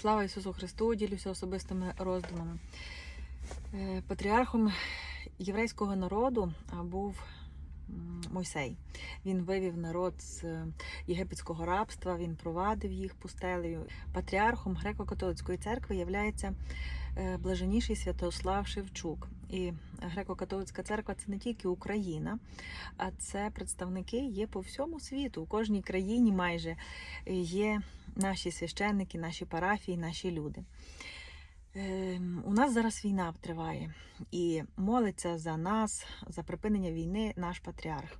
Слава Ісусу Христу! Ділюся особистими роздумами. Е, Патріархом єврейського народу був Мойсей. Він вивів народ з е, єгипетського рабства, він провадив їх пустелею. Патріархом греко-католицької церкви є блаженніший Святослав Шевчук. І греко-католицька церква це не тільки Україна, а це представники є по всьому світу. У кожній країні майже є наші священники, наші парафії, наші люди. Ем, У нас зараз війна триває і молиться за нас, за припинення війни наш патріарх.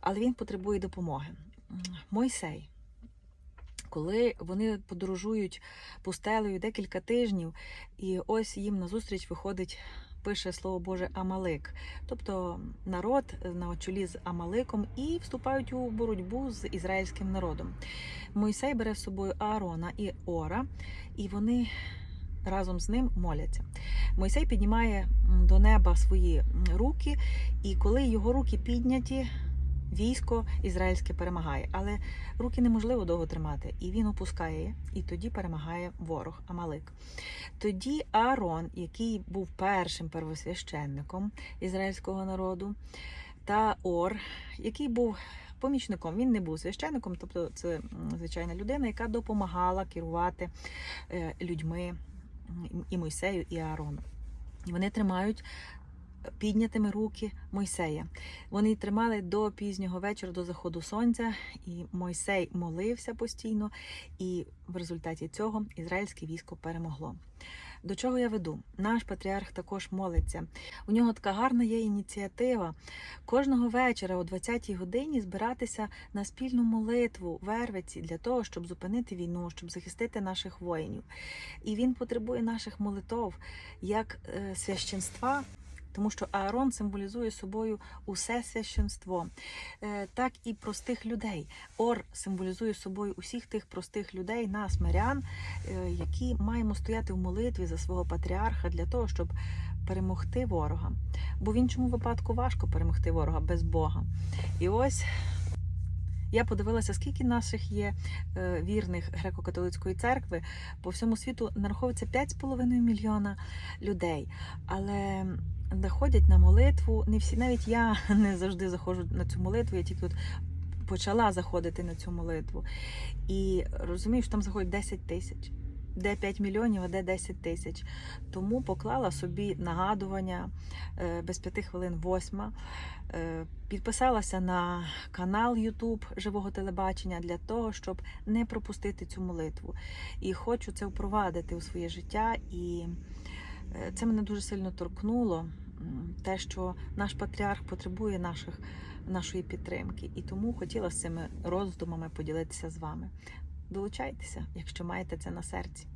Але він потребує допомоги. Мойсей, коли вони подорожують пустелею декілька тижнів, і ось їм назустріч виходить. Пише слово Боже Амалик, тобто народ на чолі з Амаликом і вступають у боротьбу з ізраїльським народом. Мойсей бере з собою Аарона і Ора, і вони разом з ним моляться. Мойсей піднімає до неба свої руки, і коли його руки підняті, військо ізраїльське перемагає. Але руки неможливо довго тримати, і він опускає, і тоді перемагає ворог Амалик. Тоді Аарон, який був першим первосвященником ізраїльського народу, та Ор, який був помічником, він не був священником, тобто це звичайна людина, яка допомагала керувати е, людьми і Мойсею, і Аарону. Вони тримають піднятими руки Мойсея. Вони тримали до пізнього вечора, до заходу сонця, і Мойсей молився постійно, і в результаті цього ізраїльське військо перемогло. До чого я веду? Наш патріарх також молиться. У нього така гарна є ініціатива кожного вечора о 20-й годині збиратися на спільну молитву в Ервиці для того, щоб зупинити війну, щоб захистити наших воїнів. І він потребує наших молитов як е, священства. Тому що Аарон символізує собою усе священство, Е, так і простих людей. Ор символізує собою усіх тих простих людей, нас, мирян, е, які маємо стояти в молитві за свого патріарха для того, щоб перемогти ворога. Бо в іншому випадку важко перемогти ворога без Бога. І ось я подивилася, скільки наших є е, вірних греко-католицької церкви. По всьому світу нараховується 5,5 мільйона людей. Але заходять на молитву. Не всі, навіть я не завжди заходжу на цю молитву, я тільки от почала заходити на цю молитву. І розумію, що там заходить 10 тисяч. Де 5 мільйонів, а де 10 тисяч. Тому поклала собі нагадування е, без 5 хвилин восьма. Е, Підписалася на канал YouTube живого телебачення для того, щоб не пропустити цю молитву. І хочу це впровадити у своє життя. І це мене дуже сильно торкнуло. Те, що наш патріарх потребує наших, нашої підтримки. І тому хотіла з цими роздумами поділитися з вами. Долучайтеся, якщо маєте це на серці.